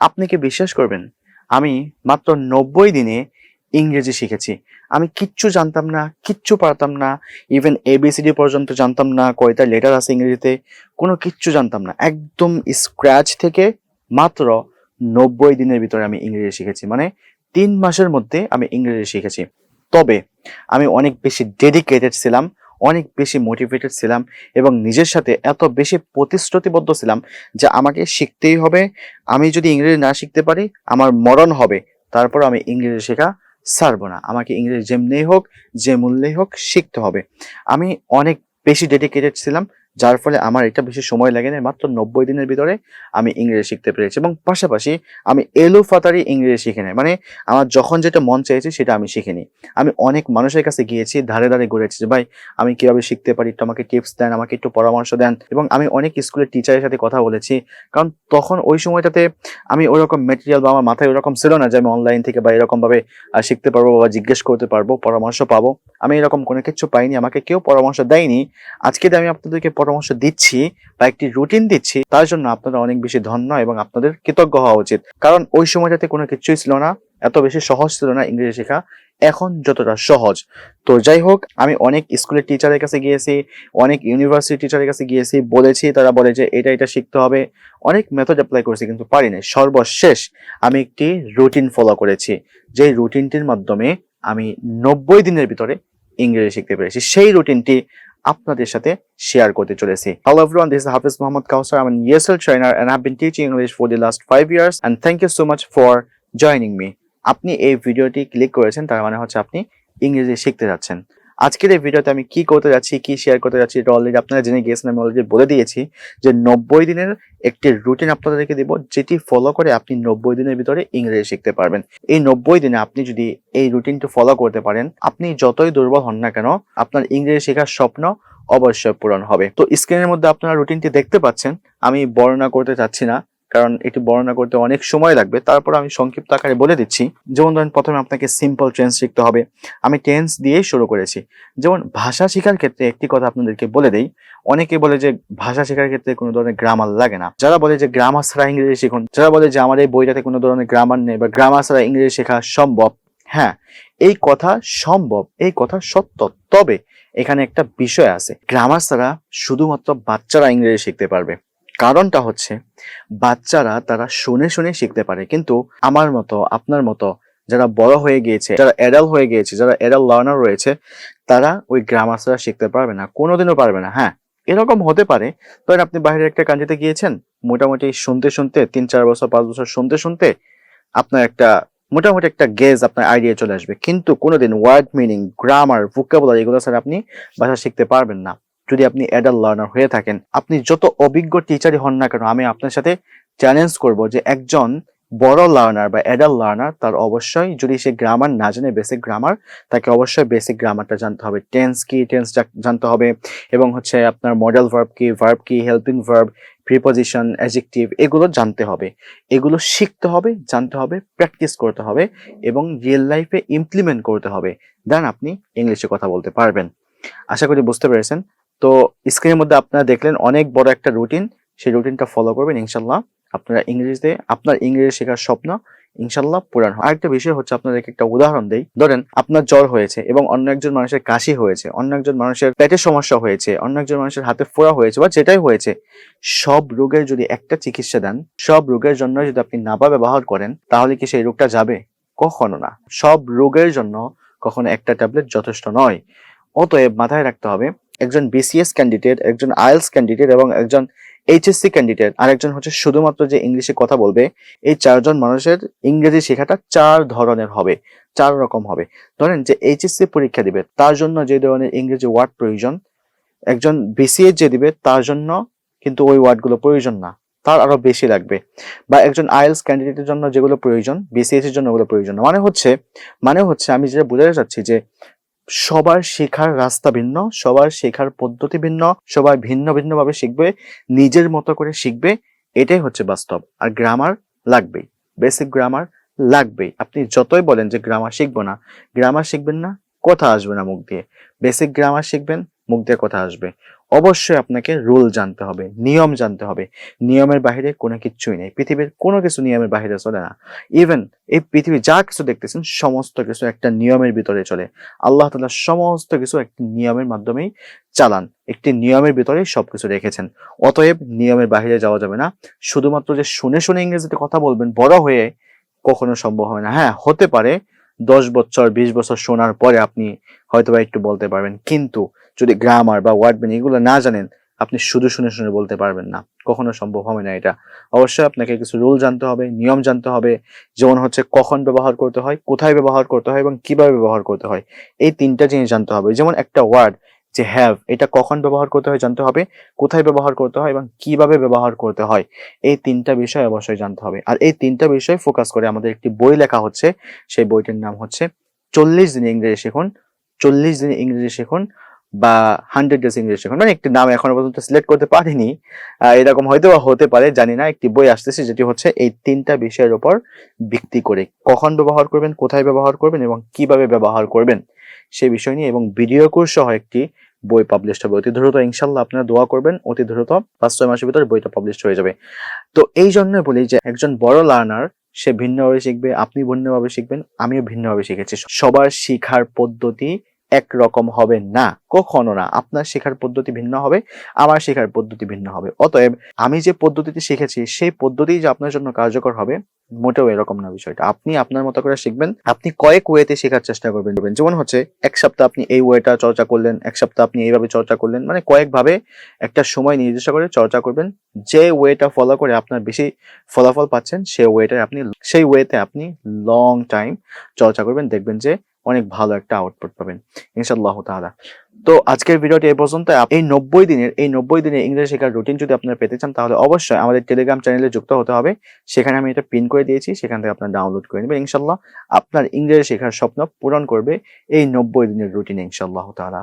আপনি কি বিশ্বাস করবেন? আমি মাত্র নব্বই দিনে ইংরেজি শিখেছি। আমি কিচ্ছু জানতাম না, কিচ্ছু পারতাম না ইভেন এবিসিডি পর্যন্ত জানতাম না, কয়টা লেটার আছে ইংরেজিতে, কোনো কিচ্ছু জানতাম না। একদম স্ক্র্যাচ থেকে মাত্র নব্বই দিনের ভিতরে আমি ইংরেজি শিখেছি। মানে তিন মাসের মধ্যে আমি ইংরেজি শিখেছি। তবে আমি অনেক বেশি ডেডিকেটেড ছিলাম অনেক বেশি মোটিভেটেড ছিলাম এবং নিজের সাথে এত বেশি প্রতিশ্রুতিবদ্ধ ছিলাম যে আমাকে শিখতেই হবে। আমি যদি ইংরেজি না শিখতে পারি, আমার মরণ হবে। তারপর আমি ইংরেজি শেখা ছাড়বো না। আমাকে ইংরেজি যেমনেই হোক, যে মূল্যেই হোক, শিখতে হবে। আমি অনেক বেশি ডেডিকেটেড ছিলাম যার ফলে আমার এটা বেশি সময় লাগে না মাত্র নব্বই দিনের ভিতরে আমি ইংরেজি শিখতে পেরেছি এবং পাশাপাশি আমি এলো ফাতারি ইংরেজি শিখে নেই। মানে আমার যখন যেটা মন চেয়েছে সেটা আমি শিখিনি। আমি অনেক মানুষের কাছে গিয়েছি, ধারে ধারে ঘুরেছি যে, ভাই, আমি কীভাবে শিখতে পারি? একটু আমাকে টিপস দেন, আমাকে একটু পরামর্শ দেন। এবং আমি অনেক স্কুলের টিচারের সাথে কথা বলেছি। কারণ তখন ওই সময়টাতে আমি ওইরকম মেটেরিয়াল বা আমার মাথায় ওরকম ছিল না যে, আমি অনলাইন থেকে বা এরকমভাবে শিখতে পারব বা জিজ্ঞেস করতে পারব, পরামর্শ পাবো। আমি এরকম কোনো কিছু পাইনি, আমাকে কেউ পরামর্শ দেয়নি। আজকে আমি আপনাদেরকে পরামর্শ দিচ্ছি বা একটি রুটিন দিচ্ছি, তার জন্য আপনারা অনেক বেশি ধন্য এবং আপনাদের কৃতজ্ঞ হওয়া উচিত। কারণ ওই সময়টাতে কোনো কিছুই ছিল না, এত বেশি সহজ ছিল না ইংরেজি শেখা, এখন যতটা সহজ। তো যাই হোক, আমি অনেক স্কুলের টিচারের কাছে গিয়েছি, অনেক ইউনিভার্সিটি টিচারের কাছে গিয়েছি, বলেছি, তারা বলে যে এটা এটা শিখতে হবে। অনেক মেথড অ্যাপ্লাই করেছি, কিন্তু পারিনি সর্বশেষ আমি একটি রুটিন ফলো করেছি যে রুটিনটির মাধ্যমে আমি নব্বই দিনের ভিতরে ইংরেজি শিখতে পেরেছি। সেই রুটিনটি আপনাদের সাথে শেয়ার করতে চলেছি। Hello everyone this Hafiz Mohammad Kausar আমি ESL trainer and have been teaching English for the last five years and thank you so much for joining me আপনি এই ভিডিওটি ক্লিক করেছেন, তার মানে হচ্ছে আপনি ইংরেজি শিখতে যাচ্ছেন। আজকের এই ভিডিওতে আমি কি করতে যাচ্ছি, কি শেয়ার করতে যাচ্ছি, এটা অলরেডি আপনারা জেনে গিয়েছেন, আমি অলরেডি বলে দিয়েছি যে নব্বই দিনের একটি রুটিন আপনাদেরকে দেবো, যেটি ফলো করে আপনি নব্বই দিনের ভিতরে ইংরেজি শিখতে পারবেন। এই নব্বই দিনে আপনি যদি এই রুটিনটি ফলো করতে পারেন, আপনি যতই দুর্বল হন না কেন, আপনার ইংরেজি শেখার স্বপ্ন অবশ্যই পূরণ হবে। তো স্ক্রিনের মধ্যে আপনারা রুটিনটি দেখতে পাচ্ছেন, আমি বর্ণনা করতে চাচ্ছি না। কারণ এটি বর্ণনা করতে অনেক সময় লাগবে। তারপর আমি সংক্ষিপ্ত আকারে বলে দিচ্ছি। যেমন ধরেন প্রথমে আপনাকে সিম্পল টেন্স শিখতে হবে। আমি টেন্স দিয়েই শুরু করেছি। যেমন ভাষা শেখার ক্ষেত্রে একটি কথা আপনাদেরকে বলে দেই। অনেকে বলে যে ভাষা শেখার ক্ষেত্রে কোনো ধরনের গ্রামার লাগে না। যারা বলে যে গ্রামার ছাড়া ইংরেজি শিখুন, যারা বলে যে আমার এই বইটাতে কোনো ধরনের গ্রামার নেই বা গ্রামার ছাড়া ইংরেজি শেখা সম্ভব হ্যাঁ এই কথা সম্ভব, এই কথা সত্য। তবে এখানে একটা বিষয় আছে। গ্রামার ছাড়া শুধুমাত্র বাচ্চারা ইংরেজি শিখতে পারবে। কারণটা হচ্ছে বাচ্চারা তারা শুনে শুনে শিখতে পারে। কিন্তু আমার মতো, আপনার মতো যারা বড় হয়ে গিয়েছে, যারা এডাল হয়ে গিয়েছে, যারা এডাল লার্নার রয়েছে, তারা ওই গ্রামার ছাড়া শিখতে পারবে না, কোনোদিনও পারবে না। হ্যাঁ এরকম হতে পারে। ধরেন আপনি বাইরের একটা কান্ট্রিতে গিয়েছেন, মোটামুটি শুনতে শুনতে তিন চার বছর, পাঁচ বছর শুনতে শুনতে আপনার একটা, মোটামুটি একটা গেজ আপনার আইডিয়া চলে আসবে। কিন্তু কোনোদিন ওয়ার্ড মিনিং গ্রামার ভোকাবুলারি এগুলো ছাড়া আপনি ভাষা শিখতে পারবেন না। যদি আপনি অ্যাডাল্ট লার্নার হয়ে থাকেন, আপনি যত অভিজ্ঞ টিচারই হন না কেন, আমি আপনার সাথে চ্যালেঞ্জ করব যে একজন বড় লার্নার বা অ্যাডাল্ট লার্নার তার অবশ্যই যদি সে গ্রামার না জানে বেসিক গ্রামার তাকে অবশ্যই বেসিক গ্রামারটা জানতে হবে। টেন্স কি টেন্স জানতে হবে এবং হচ্ছে আপনার মডেল ভার্ব কি ভার্ব কি হেল্পিং ভার্ব প্রিপোজিশন অ্যাজেক্টিভ এগুলো জানতে হবে। এগুলো শিখতে হবে, জানতে হবে প্র্যাকটিস করতে হবে এবং রিয়েল লাইফে ইমপ্লিমেন্ট করতে হবে। দেন আপনি ইংলিশে কথা বলতে পারবেন। আশা করি বুঝতে পেরেছেন। তো স্ক্রিনের মধ্যে আপনারা দেখলেন অনেক বড় একটা রুটিন সেই রুটিনটা ফলো করবেন ইনশাল্লাহ। আপনারা ইংরেজিতে, আপনার ইংরেজি শেখার স্বপ্ন ইনশাল্লাহ পূরণ হয়। আরেকটা বিষয় হচ্ছে আপনাদেরকে একটা উদাহরণ দেই। ধরেন আপনার জ্বর হয়েছে এবং অন্য একজন মানুষের কাশি হয়েছে, অন্য একজন মানুষের পেটের সমস্যা হয়েছে, অন্য একজন মানুষের হাতে ফোড়া হয়েছে বা যেটাই হয়েছে, সব রোগের যদি একটা চিকিৎসা দেন, সব রোগের জন্য যদি আপনি নাপা ব্যবহার করেন, তাহলে কি সেই রোগটা যাবে? কখনো না। সব রোগের জন্য কখনো একটা ট্যাবলেট যথেষ্ট নয়। অতএব মাথায় রাখতে হবে একজন বিসিএস ক্যান্ডিডেট একজন আইএলস ক্যান্ডিডেট এবং একজন এইচএসসি ক্যান্ডিডেট আর একজন হচ্ছে শুধুমাত্র যে ইংলিশে কথা বলবে, এই চারজন মানুষের ইংরেজি শেখাটা চার ধরনের হবে, চার রকম হবে। ধরেন যে এইচএসসি পরীক্ষা দিবে, তার জন্য যে ধরনের ইংরেজি ওয়ার্ড প্রয়োজন, একজন বিসিএস যে দিবে, তার জন্য কিন্তু ওই ওয়ার্ডগুলো প্রয়োজন না, তার আরও বেশি লাগবে। বা একজন আইএলস ক্যান্ডিডেটের জন্য যেগুলো প্রয়োজন বিসিএস এর জন্য ওগুলো প্রয়োজন মানে হচ্ছে মানে হচ্ছে আমি যেটা বোঝাতে চাচ্ছি যে সবার শেখার রাস্তা ভিন্ন, সবার শেখার পদ্ধতি ভিন্ন, সবাই ভিন্ন ভিন্নভাবে শিখবে, নিজের মতো করে শিখবে, এটাই হচ্ছে বাস্তব। আর গ্রামার লাগবেই বেসিক গ্রামার লাগবেই। আপনি যতই বলেন যে গ্রামার শিখব না গ্রামার শিখবেন না, কথা আসবে না মুখ দিয়ে। বেসিক গ্রামার শিখবেন মুখ দিয়ে কথা আসবে। অবশ্যই আপনাকে রুল জানতে হবে, নিয়ম জানতে হবে। নিয়মের বাইরে কোনো কিছুই নেই। পৃথিবীর কোনো কিছু নিয়মের বাইরে চলে না। ইভেন এই পৃথিবী যা কিছু দেখতেছেন, সমস্ত কিছু একটা নিয়মের ভিতরে চলে। আল্লাহ তালা সমস্ত কিছু একটি নিয়মের মাধ্যমেই চালান। একটি নিয়মের ভিতরে সবকিছু রেখেছেন। অতএব নিয়মের বাইরে যাওয়া যাবে না। শুধুমাত্র যে শুনে শুনে ইংরেজিতে কথা বলবেন, বড় হয়ে কখনো সম্ভব হয় না। হ্যাঁ হতে পারে দশ বছর, বিশ বছর শোনার পরে আপনি হয়তোবা একটু বলতে পারবেন। কিন্তু যদি গ্রামার বা ওয়ার্ড মিনিং এগুলো না জানেন, আপনি শুধু শুনে শুনে বলতে পারবেন না। কখনো সম্ভব হবে না এটা। অবশ্যই আপনাকে কিছু রুল জানতে হবে, নিয়ম জানতে হবে, যেমন হচ্ছে কখন ব্যবহার করতে হয়, কোথায় ব্যবহার করতে হয় এবং কীভাবে ব্যবহার করতে হয়। এই তিনটা জিনিস জানতে হবে। যেমন একটা ওয়ার্ড যে হ্যাভ এটা কখন ব্যবহার করতে হয় জানতে হবে, কোথায় ব্যবহার করতে হয় এবং কীভাবে ব্যবহার করতে হয়। এই তিনটা বিষয় অবশ্যই জানতে হবে। আর এই তিনটা বিষয় ফোকাস করে আমাদের একটি বই লেখা হচ্ছে, সেই বইটির নাম হচ্ছে চল্লিশ দিন ইংরেজি শিখুন, চল্লিশ দিন ইংরেজি শিখুন বা হান্ড্রেড ডেজ ইংরেজি শিখুন মানে একটি নাম এখনও পর্যন্ত সিলেক্ট করতে পারিনি। এরকম হয়তো বা হতে পারে, জানি না। একটি বই আসতেছে যেটি হচ্ছে এই তিনটা বিষয়ের উপর ভিত্তি করে। কখন ব্যবহার করবেন, কোথায় ব্যবহার করবেন এবং কীভাবে ব্যবহার করবেন সেই বিষয় নিয়ে এবং ভিডিও কোর্স সহ একটি বই পাবলিশ হবে। অতি দ্রুত ইনশাল্লাহ আপনারা দোয়া করবেন, অতি দ্রুত পাঁচ, ছয় মাসের ভিতরে বইটা পাবলিশ হয়ে যাবে। তো এই জন্য বলি যে একজন বড় লার্নার সে ভিন্নভাবে শিখবে, আপনি ভিন্নভাবে শিখবেন, আমিও ভিন্নভাবে শিখেছি। সবার শিখার পদ্ধতি একরকম হবে না, কখনো না। আপনার শেখার পদ্ধতি ভিন্ন হবে, আমার শেখার পদ্ধতি ভিন্ন হবে। অতএব আমি যে পদ্ধতিতে শিখেছি, সেই পদ্ধতি যে আপনার জন্য কার্যকর হবে, মোটেও এরকম না বিষয়টা। আপনি আপনার মতো করে শিখবেন, আপনি কয়েক ওয়েতে শেখার চেষ্টা করবেন। যেমন হচ্ছে, এক সপ্তাহ আপনি এই ওয়েটা চর্চা করলেন, এক সপ্তাহ আপনি এইভাবে চর্চা করলেন মানে কয়েকভাবে একটা সময় নির্দিষ্ট করে চর্চা করবেন। যে ওয়েটা ফলো করে আপনার বেশি ফলাফল পাচ্ছেন সেই ওয়েটা আপনি, সেই ওয়েতে আপনি লং টাইম চর্চা করবেন, দেখবেন যে অনেক ভালো একটা আউটপুট পাবেন ইনশাল্লাহ তাআলা। তো আজকের ভিডিওটি এই পর্যন্ত এই নব্বই দিনের, এই নব্বই দিনের ইংরেজি শেখার রুটিন যদি আপনারা পেতে চান, তাহলে অবশ্যই আমাদের টেলিগ্রাম চ্যানেলে যুক্ত হতে হবে। সেখানে আমি এটা পিন করে দিয়েছি, সেখান থেকে আপনার ডাউনলোড করে নেবেন ইনশাল্লাহ আপনার ইংরেজি শেখার স্বপ্ন পূরণ করবে এই নব্বই দিনের রুটিন ইনশাল্লাহ তাআলা।